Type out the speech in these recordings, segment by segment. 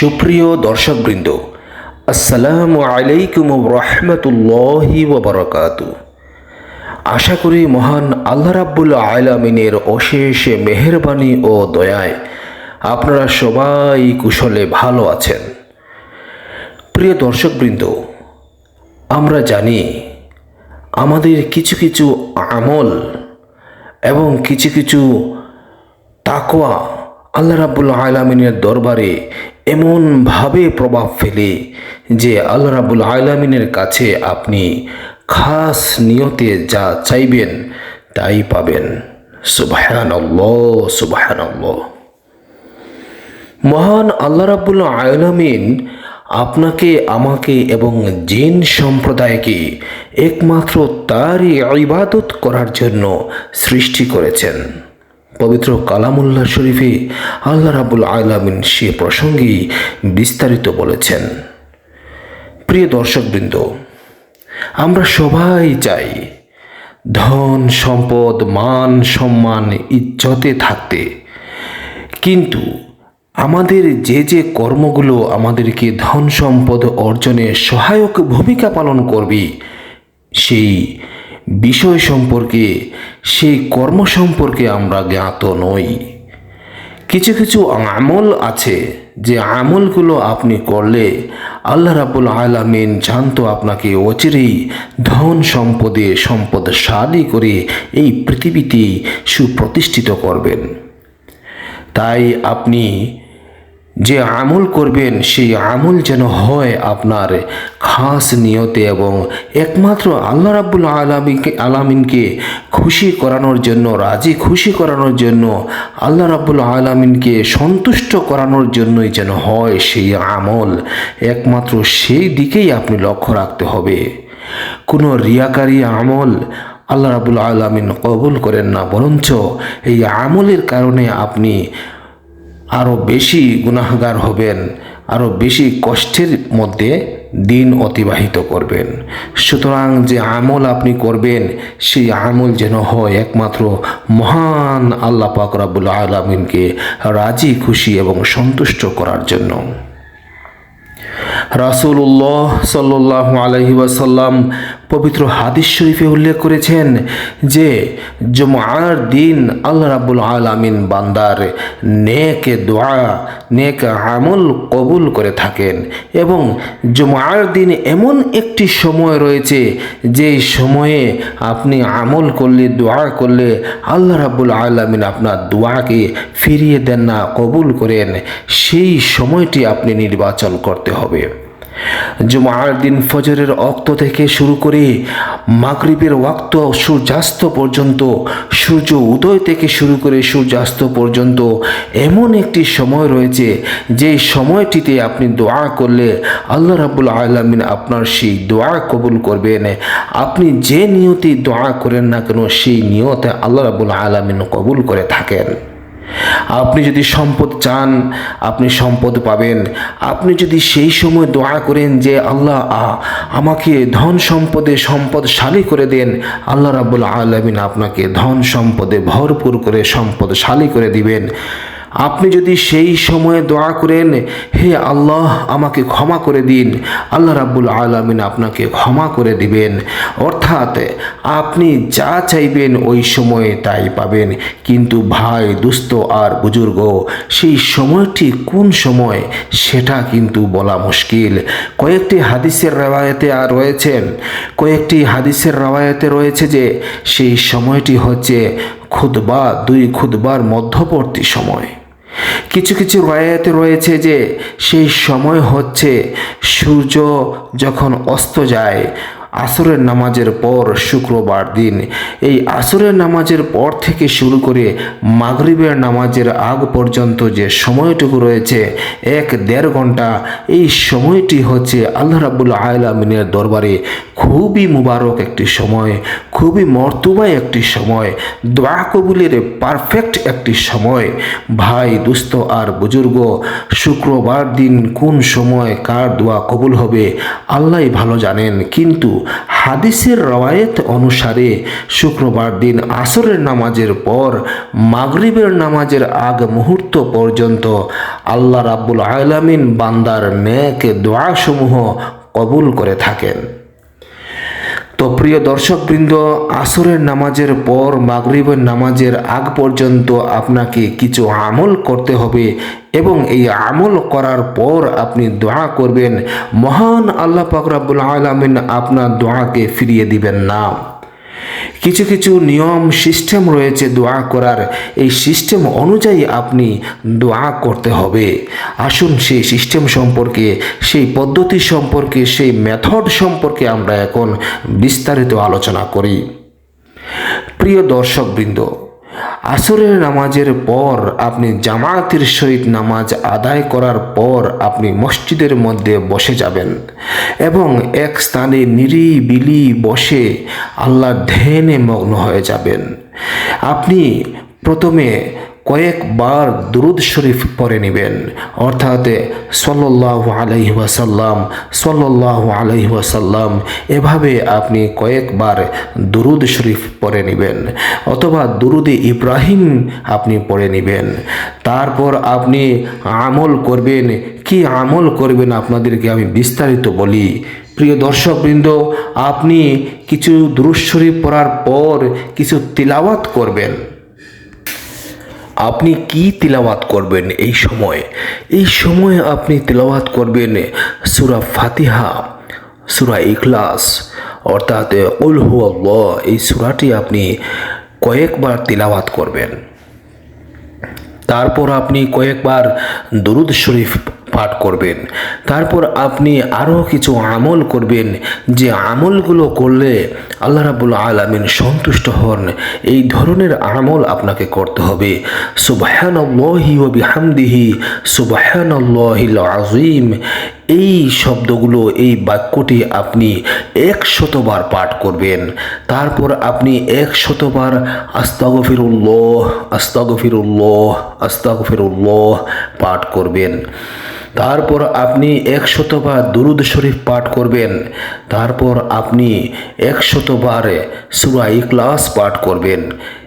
সুপ্রিয় দর্শকবৃন্দ, আসসালামু আলাইকুম রহমতুল্লাহি ওবরাকাত আশা করি মহান আল্লাহ রাব্বুল আলামিনের অশেষ মেহেরবানি ও দয়ায় আপনারা সবাই কুশলে ভালো আছেন। প্রিয় দর্শকবৃন্দ, আমরা জানি আমাদের কিছু কিছু আমল এবং কিছু কিছু তাকোয়া আল্লাহ রাবুল আলমিনের দরবারে এমনভাবে প্রভাব ফেলে যে আল্লাহ রাবুল আলমিনের কাছে আপনি খাস নিয়তে যা চাইবেন তাই পাবেন। সুবাহান সুবাহান মহান আল্লাহ রাবুল আলমিন আপনাকে, আমাকে এবং জিন সম্প্রদায়কে একমাত্র তারই ইবাদত করার জন্য সৃষ্টি করেছেন। পবিত্র কালামুল্লাহ শরীফে আল্লাহ রাবুল আলামিন সে প্রসঙ্গেই বিস্তারিত বলেছেন। প্রিয় দর্শকবৃন্দ, আমরা সবাই চাই ধন, সম্পদ, মান, সম্মান, ইজ্জতে থাকতে। কিন্তু আমাদের যে যে কর্মগুলো আমাদেরকে ধন, সম্পদ অর্জনে সহায়ক ভূমিকা পালন করবে, সেই বিষয় সম্পর্কে সেই কর্ম সম্পর্কে আমরা জ্ঞাত নই। কিছু কিছু আমল আছে যে আমলগুলো আপনি করলে আল্লাহ রাবুল আলমিন জানতো আপনাকে অচিরেই ধন সম্পদে সম্পদশালী করে এই পৃথিবীতে সুপ্রতিষ্ঠিত করবেন। তাই আপনি যে আমল করবেন, সেই আমল যেন হয় আপনার খাস নিয়তে এবং একমাত্র আল্লাহ রাব্বুল আলমীকে আলামিনকে খুশি করানোর জন্য, রাজি খুশি করানোর জন্য, আল্লাহ রাব্বুল আলমিনকে সন্তুষ্ট করানোর জন্যই যেন হয় সেই আমল। একমাত্র সেই দিকেই আপনি লক্ষ্য রাখতে হবে। কোনো রিয়াকারী আমল আল্লাহ রাবুল আলমিন কবুল করেন না, বরঞ্চ এই আমলের কারণে আপনি আরও বেশি গুনাহগার হবেন আরও বেশি কষ্টের মধ্যে দিন অতিবাহিত করবেন। সুতরাং যে আমল আপনি করবেন, সেই আমল যেন হয় একমাত্র মহান আল্লাহ পাক রাবুল আলমিনকে রাজি, খুশি এবং সন্তুষ্ট করার জন্য। রাসুল্লাহ সাল্লাহ আলহি ওয়াসাল্লাম পবিত্র হাদিস শরীফে উল্লেখ করেছেন যে জমার দিন আল্লাহ রাবুল আলমিন বান্দার নেক দোয়া, নেক আমল কবুল করে থাকেন এবং জমার দিন এমন একটি সময় রয়েছে যে সময়ে আপনি আমল করলে, দোয়া করলে আল্লাহ রাবুল আলমিন আপনার দোয়াকে ফিরিয়ে দেন না, কবুল করেন। সেই সময়টি আপনি নির্বাচন করতে হবে। জুমার দিন ফজরের অক্ত থেকে শুরু করে মাগরিবের ওয়াক্ত সূর্যাস্ত পর্যন্ত, সূর্য উদয় থেকে শুরু করে সূর্যাস্ত পর্যন্ত এমন একটি সময় রয়েছে যে সময়টিতে আপনি দোয়া করলে আল্লাহ রাবুল আলমিন আপনার সেই দোয়া কবুল করবেন। আপনি যে নিয়তি দোয়া করেন না কেন, সেই নিয়তে আল্লাহ রাবুল আলমিন কবুল করে থাকেন। আপনি যদি সম্পদ চান, আপনি সম্পদ পাবেন। আপনি যদি সেই সময় দোয়া করেন যে, আল্লাহ আমাকে ধন সম্পদে সম্পদশালী করে দেন। আল্লাহ রাবুল আলমিন আপনাকে ধন সম্পদে ভরপুর করে সম্পদশালী করে দিবেন। আপনি যদি সেই সময়ে দোয়া করেন, হে আল্লাহ, আমাকে ক্ষমা করে দিন। আল্লাহ রাব্বুল আলমিন আপনাকে ক্ষমা করে দিবেন। অর্থাৎ আপনি যা চাইবেন ওই সময়ে তাই পাবেন। কিন্তু ভাই দুস্থ আর বুজুর্গ, সেই সময়টি কোন সময়, সেটা কিন্তু বলা মুশকিল। কয়েকটি হাদিসের রেওয়ায়তে আর রয়েছেন কয়েকটি হাদিসের রেওয়ায়তে রয়েছে যে, সেই সময়টি হচ্ছে খুদবা দুই খুদবার মধ্যবর্তী সময়। কিছু কিছু রয়াতে রয়েছে যে সেই সময় হচ্ছে সূর্য যখন অস্ত যায় আসরের নামাজের পর শুক্রবার দিন। এই আসরের নামাজের পর থেকে শুরু করে মাগরিবের নামাজের আগ পর্যন্ত যে সময়টুকু রয়েছে, এক দেড় ঘণ্টা, এই সময়টি হচ্ছে আল্লাহ রাবুল আয়লামিনের দরবারে খুবই মুবারক একটি সময়, খুবই মর্তুবায় একটি সময়, দোয়া কবুলের পারফেক্ট একটি সময়। ভাই দুস্থ আর বুজুর্গ, শুক্রবার দিন কোন সময় কার দোয়া কবুল হবে আল্লাহ ভালো জানেন। কিন্তু হাদিসের রওয়ায়েত অনুসারে শুক্রবার দিন আসরের নামাজের পর মাগরিবের নামাজের আগ মুহূর্ত পর্যন্ত আল্লাহ রাব্বুল আলামিন বান্দার নেক দোয়াসমূহ কবুল করে থাকেন। তো প্রিয় দর্শকবৃন্দ, আসরের নামাজের পর মাগরিবের নামাজের আগ পর্যন্ত আপনাকে কিছু আমল করতে হবে এবং এই আমল করার পর আপনি দোয়া করবেন। মহান আল্লাহ পাক আলমিন আলামিন আপনার দোয়াকে ফিরিয়ে দিবেন না। কিছু কিছু নিয়ম, সিস্টেম রয়েছে দোয়া করার। এই সিস্টেম অনুযায়ী আপনি দোয়া করতে হবে। আসুন সেই সিস্টেম সম্পর্কে, সেই পদ্ধতি সম্পর্কে, সেই মেথড সম্পর্কে আমরা এখন বিস্তারিত আলোচনা করি। প্রিয় দর্শকবৃন্দ আসরের নামাজের পর আপনি জামায়াতের সহিত নামাজ আদায় করার পর আপনি মসজিদের মধ্যে বসে যাবেন এবং এক স্থানে নিরিবিলি বসে আল্লাহ ধ্যানে মগ্ন হয়ে যাবেন। আপনি প্রথমে কয়েকবার দুরুদ শরীফ পরে নেবেন। অর্থাৎ সল্লাহ আলাইহি ওয়াসাল্লাম সল্লাহ আলাইহি ওয়াসাল্লাম এভাবে আপনি কয়েকবার দুরুদ শরীফ পরে নেবেন। অথবা দুরুদে ইব্রাহিম আপনি পড়ে নেবেন। তারপর আপনি আমল করবেন। কি আমল করবেন আপনাদেরকে আমি বিস্তারিত বলি। প্রিয় দর্শকবৃন্দ, আপনি কিছু দুরুদ শরীফ পড়ার পর কিছু তিলাওয়াত করবেন। আপনি কি তিলাওয়াত করবেন এই সময়ে? এই সময়ে আপনি তিলাওয়াত করবেন সুরা ফাতিহা, সুরা ইখলাস, অর্থাৎ উলহু আল্লাহ এই সুরাটি আপনি কয়েকবার তিলাওয়াত করবেন। তারপর আপনি কয়েকবার দরুদ শরীফ পাঠ করবেন। তারপর আপনি আরও কিছু আমল করবেন। যে আমলগুলো করলে আল্লাহ রাবুল আলমিন সন্তুষ্ট হন। এই ধরনের আমল আপনাকে করতে হবে। সুবাহানল্লাহি ও বিহামদিহি, সুবাহানল্লাহিল আজিম এই শব্দগুলো, এই বাক্যটি আপনি একশতবার পাঠ করবেন। তারপর আপনি এক শতবার আস্তাগফিরুল্লাহ আস্তাগফিরুল্লাহ আস্তাগফিরুল্লাহ পাঠ করবেন। তারপর আপনি একশতবার দুরুদ শরীফ পাঠ করবেন। তারপর আপনি একশতবার সুরা ইকলাস পাঠ করবেন।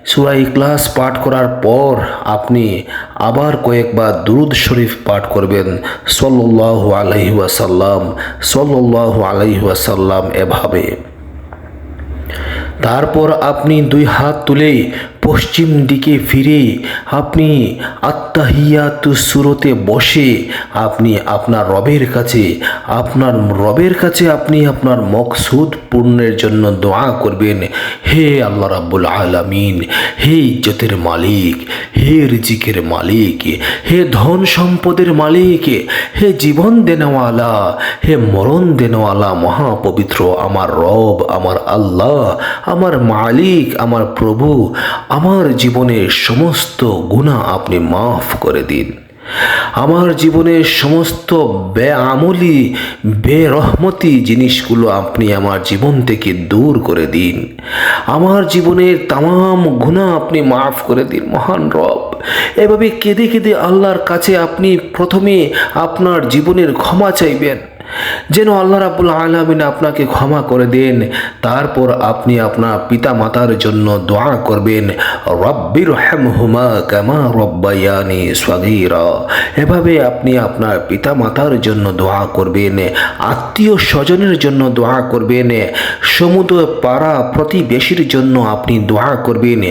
সুরা ইকলাস পাঠ করার পর আপনি আবার কয়েকবার দুরুদ শরীফ পাঠ করবেন। সল্লাহ আলহি ওয়াসাল্লাম সল্লাহ আলহি ওয়াসাল্লাম এভাবে। তারপর আপনি দুই হাত তুলে পশ্চিম দিকে ফিরে আপনি আত্মাহিয়াতু সুরতে বসে আপনি আপনার রবের কাছে, আপনার রবের কাছে আপনি আপনার মকসুদ পূর্ণের জন্য দোয়া করবেন। হে আল্লাহ রাব্বুল আলামিন, হে ইজ্জতের মালিক, হে রিজিকের মালিক, হে ধন সম্পদের মালিক, হে জীবন দেনওয়ালা, হে মরণ দেনওয়ালা মহাপবিত্র আমার রব, আমার আল্লাহ, আমার মালিক, আমার প্রভু আমার জীবনের সমস্ত গুণা আপনি মাফ করে দিন। আমার জীবনের সমস্ত বেআমলি, বেরহমতি জিনিসগুলো আপনি আমার জীবন থেকে দূর করে দিন। আমার জীবনের তাম গুণা আপনি মাফ করে দিন, মহান রব। এভাবে কেঁদে কেঁদে আল্লাহর কাছে আপনি প্রথমে আপনার জীবনের ক্ষমা চাইবেন। যেন আল্লাহ রাবুল আলমিন আপনাকে ক্ষমা করে দেন। তারপর আপনি আপনার পিতা মাতার জন্য দোয়া করবেন। রব্বির হুমা কামা রব্বায়ানি স্বাগীরা এভাবে আপনি আপনার পিতা মাতার জন্য দোয়া করবেন, আত্মীয় স্বজনের জন্য দোয়া করবেন সমুদ্র পাড়া প্রতিবেশীর জন্য আপনি দোয়া করবেন,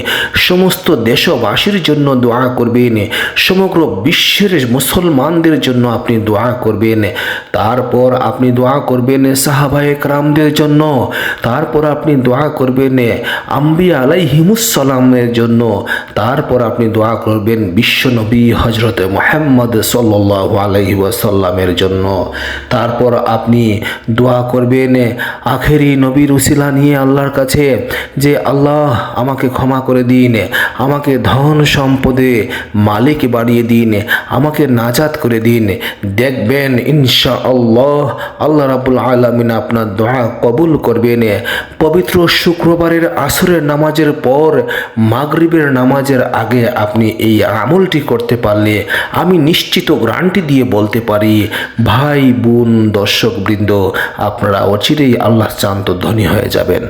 সমস্ত দেশবাসীর জন্য দোয়া করবেন, সমগ্র বিশ্বের মুসলমানদের জন্য আপনি দোয়া করবেন। তারপর আপনি দোয়া করবেন সাহাবায়ে রামদের জন্য। তারপর আপনি দোয়া করবেন আম্বিয়া আলাইহিমুসালামের জন্য। তারপর আপনি দোয়া করবেন বিশ্বনবী হজরত মোহাম্মদ সাল্লাহ আলাইহি ওয়াসাল্লামের জন্য। তারপর আপনি দোয়া করবেন আখেরি নবীর উসিলা নিয়ে আল্লাহর কাছে যে, আল্লাহ, আমাকে ক্ষমা করে দিন, আমাকে ধন সম্পদে মালিক বাড়িয়ে দিন, আমাকে নাজাত করে দিন। দেখবেন ইনশা আল্লাহ আল্লাহ রাবুল আলমিন আপনার দোয়া কবুল করবেন। পবিত্র শুক্রবারের আসরের নামাজের পর মাগরিবের নামাজের আগে আপনি এই আমলটি করতে পারলে আমি নিশ্চিত গ্রান্টি দিয়ে বলতে পারি, ভাই, বোন, দর্শকবৃন্দ, আপনারা অচিরেই আল্লাহ চান্ত ধনী হয়ে যাবেন।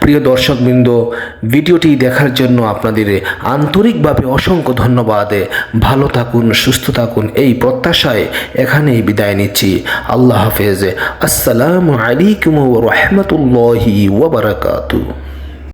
প্রিয় দর্শকবৃন্দ, ভিডিওটি দেখার জন্য আপনাদের আন্তরিকভাবে অসংখ্য ধন্যবাদ। ভালো থাকুন, সুস্থ থাকুন, এই প্রত্যাশায় এখানেই বিদায় নিচ্ছি। আল্লাহ হাফেজ। আসসালামু আলাইকুম রহমতুল্লাহি ওবরাকাতু